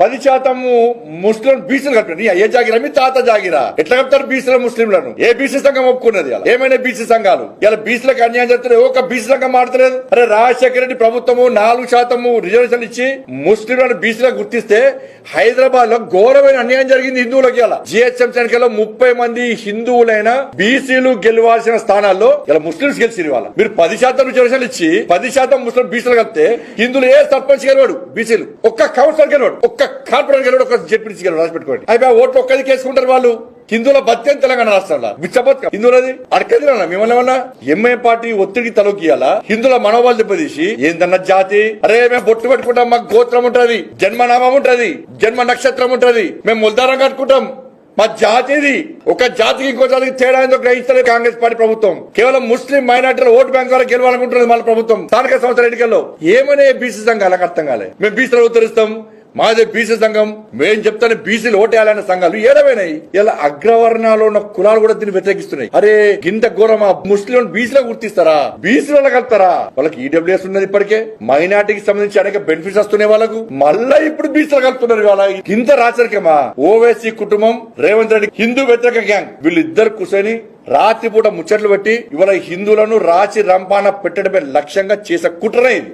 పది శాతము ముస్లిం బీసీలు కలిపి ఏ జాగిరా మీ తాత జాగిరా. ఎట్లా కలుపుతారు బీసీల ముస్లింలను? ఏ బీసీ సంఘం ఒప్పుకున్నది ఇలా ఏమైనా బీసీ సంఘాలు? ఇలా బీసీలకు అన్యాయం చేస్తారు ఒక బీసీ సంఘం మాడతలేదు అరే రాజశేఖర రెడ్డి ప్రభుత్వము నాలుగు శాతము రిజర్వేషన్ ఇచ్చి ముస్లింలను బీసీలకు గుర్తిస్తే హైదరాబాద్లో ఘోరమైన అన్యాయం జరిగింది హిందువులకి ఇలా జిహెచ్ఎం ఎన్నికల్లో ముప్పై మంది హిందువులైన బీసీలు గెలవాల్సిన స్థానాల్లో ఇలా ముస్లింస్ గెలిచి వాళ్ళ మీరు పది శాతం రిజర్వేషన్ ఇచ్చి పది శాతం ముస్లిం బీసీలు కలిపితే హిందువులు ఏ సర్పంచ్ గెలవాడు? బీసీలు. ఒక్క కౌన్సిలర్ గెలవాడు. ఒక్క కార్పొరేట్ గెలవాడు ఒక జడ్పీసీ గెలవాడు రాసి పెట్టుకోండి అయిపోయి ఓట్లు ఒక్కది కేసుకుంటారు వాళ్ళు. హిందువుల బత్యం తెలంగాణ రాష్ట్రంలో. బిచ్చబత్ హిందువులది అడకది మిమ్మల్ని ఏమన్నా? ఎంఐ పార్టీ ఒత్తిడికి తలొక్కియాలా? హిందువుల మనోభావాలు దెబ్బతీసి ఏందన్న జాతి? అరే మేము బొట్టు పెట్టుకుంటాం మాకు గోత్రం ఉంటది జన్మనామం ఉంటది జన్మ నక్షత్రం ఉంటది మేము ముల్దారం కట్టుకుంటాం. మా జాతిది. ఒక జాతికి ఇంకో జాతికి తేడా ఏందో గ్రహిస్తలేదు కాంగ్రెస్ పార్టీ ప్రభుత్వం. కేవలం ముస్లిం మైనార్టీల ఓటు బ్యాంక్ ద్వారా గెలవాలనుకుంటున్నది మన ప్రభుత్వం. స్థానిక సంస్థల ఎన్నికల్లో ఏమనే బీసీ సంఘాలకు అర్థం కాలే. మేము బీసీలు ఉత్తరిస్తాం. మాదే బీసీ సంఘం మేం చెప్తానే బీసీలు ఓటేయాలనే సంఘాలు ఏడవైనాయి. ఇలా అగ్రవర్ణాలు ఉన్న కులాలు కూడా దీన్ని వ్యతిరేకిస్తున్నాయి. అరే గింత ఘోరమా ముస్లిం బీసీలో గుర్తిస్తారా? బీసీలో కలుతారా? వాళ్ళకి ఈడబ్ల్యూఎస్ ఉన్నది ఇప్పటికే. మైనార్టీకి సంబంధించి అనేక బెనిఫిట్స్ వస్తున్నాయి వాళ్ళకు. మళ్ళా ఇప్పుడు బీసీలు కలుపుతున్నారు వాళ్ళ గింత రాచరికమా? ఓవైసీ కుటుంబం రేవంత్ రెడ్డి హిందూ వ్యతిరేక గ్యాంగ్. వీళ్ళిద్దరు కూర్చొని రాత్రిపూట ముచ్చట్లు పెట్టి ఇవాళ హిందువులను రాచి రంపాన పెట్టడమే లక్ష్యంగా చేసే కుట్రనే ఇది.